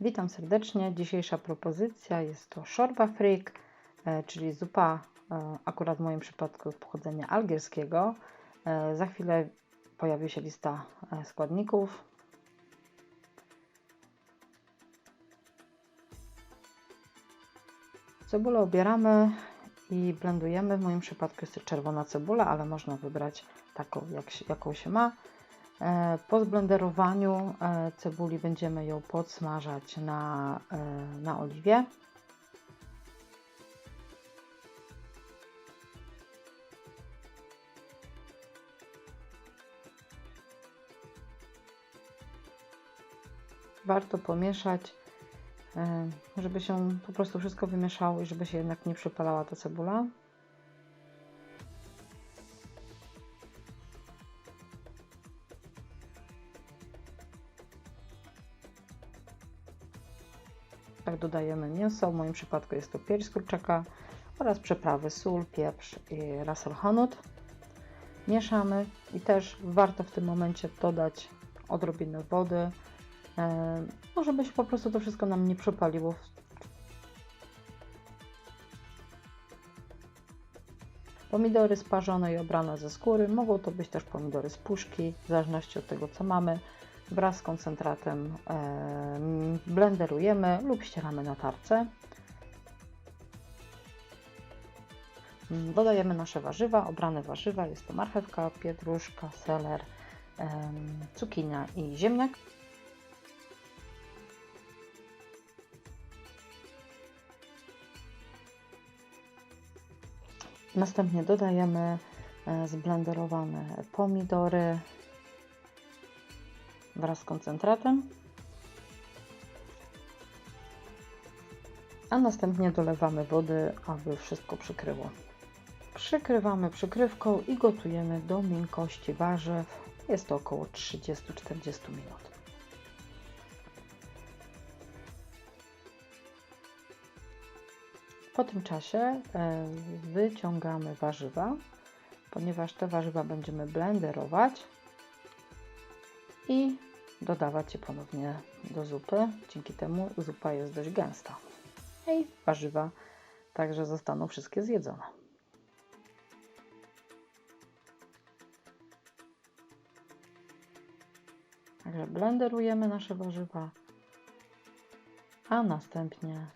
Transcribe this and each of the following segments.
Witam serdecznie. Dzisiejsza propozycja jest to szorba frik, e, czyli zupa, e, akurat w moim przypadku pochodzenia algierskiego. E, Za chwilę pojawi się lista składników. Cebulę obieramy i blendujemy. W moim przypadku jest to czerwona cebula, ale można wybrać taką, jak jaką się ma. E, Po zblenderowaniu e, cebuli będziemy ją podsmażać na, e, na oliwie. Warto pomieszać, żeby się po prostu wszystko wymieszało i żeby się jednak nie przypalała ta cebula. Tak dodajemy mięso, w moim przypadku jest to pierś z kurczaka oraz przyprawy sól, pieprz i ras al hanout. Mieszamy i też warto w tym momencie dodać odrobinę wody, e, no żeby się po prostu to wszystko nam nie przepaliło. Pomidory sparzone i obrane ze skóry, mogą to być też pomidory z puszki, w zależności od tego co mamy wraz z koncentratem blenderujemy lub ścieramy na tarce. Dodajemy nasze warzywa, obrane warzywa. Jest to marchewka, pietruszka, seler, cukinia i ziemniak. Następnie dodajemy e, zblenderowane pomidory, wraz z koncentratem. A następnie dolewamy wody, aby wszystko przykryło. Przykrywamy przykrywką i gotujemy do miękkości warzyw. Jest to około 30-40 minut. Po tym czasie e, wyciągamy warzywa, ponieważ te warzywa będziemy blenderować i dodawać je ponownie do zupy. Dzięki temu zupa jest dość gęsta. I warzywa także zostaną wszystkie zjedzone. Także blenderujemy nasze warzywa, a następnie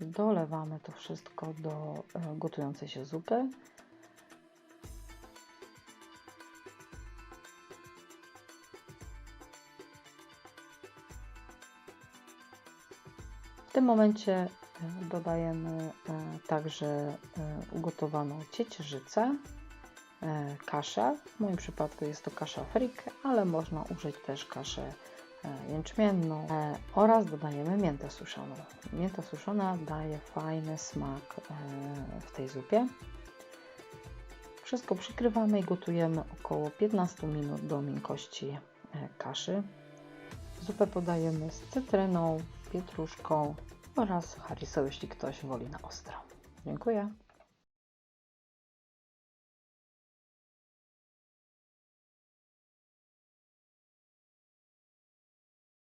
dolewamy to wszystko do e, gotującej się zupy. Tym momencie e, dodajemy e, także e, ugotowaną ciecierzycę, kaszę. W moim przypadku jest to kasza frik, ale można użyć też kaszę jęczmienną oraz dodajemy miętę suszoną. Mięta suszona daje fajny smak w tej zupie. Wszystko przykrywamy i gotujemy około 15 minut do miękkości kaszy. Zupę podajemy z cytryną, pietruszką oraz harrisą, jeśli ktoś woli na ostro. Dziękuję.